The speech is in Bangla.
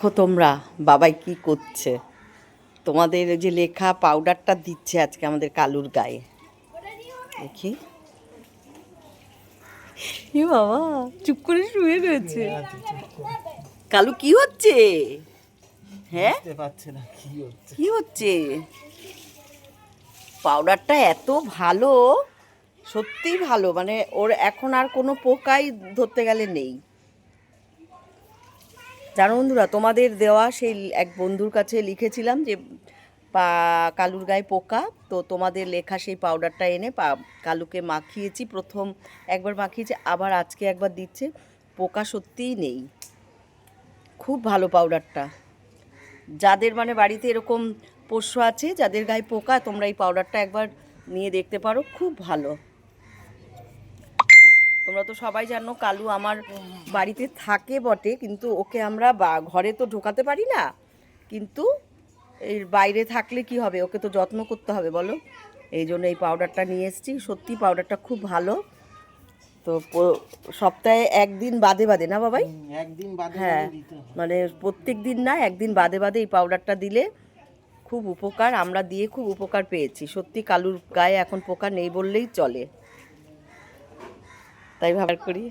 দেখো তোমরা বাবাই কি করছে? তোমাদের ওই যে লেখা পাউডারটা দিচ্ছে আজকে আমাদের কালুর গায়ে। দেখি। এ বাবা চুপ করে শুয়ে রয়েছে। কালু কি হচ্ছে? হ্যাঁ? কি হচ্ছে। পাউডারটা এত ভালো সত্যিই ভালো মানে ওর এখন আর কোনো পোকাই ধরতে গেলে নেই। জানো বন্ধুরা, তোমাদের দেওয়া সেই এক বন্ধুর কাছে লিখেছিলাম যে, পা, কালুর গায়ে পোকা, তো তোমাদের লেখা সেই পাউডারটা এনে পা, কালুকে মাখিয়েছি। প্রথম একবার মাখিয়েছি, আবার আজকে একবার দিচ্ছে। পোকা সত্যিই নেই। খুব ভালো পাউডারটা। যাদের মানে বাড়িতে এরকম পোষ্য আছে, যাদের গায়ে পোকা, তোমরা এই পাউডারটা একবার নিয়ে দেখতে পারো, খুব ভালো। তোমরা তো সবাই জানো কালু আমার বাড়িতে থাকে বটে কিন্তু ওকে আমরা বা- ঘরে তো ঢোকাতে পারি না। কিন্তু এর বাইরে থাকলে কি হবে? ওকে তো যত্ন করতে হবে বলো। এই জন্য এই পাউডারটা নিয়ে এসেছি। সত্যি পাউডারটা খুব ভালো। তো সপ্তাহে একদিন বাদে বাদে না বাবাই? একদিন বাদে হ্যাঁ হয়। মানে প্রত্যেক দিন না একদিন বাদে বাদে এই পাউডারটা দিলে খুব উপকার আমরা দিয়ে খুব উপকার পেয়েছি। সত্যি কালুর গায়ে এখন পোকা নেই বললেই চলে। তাই ভাবার করি।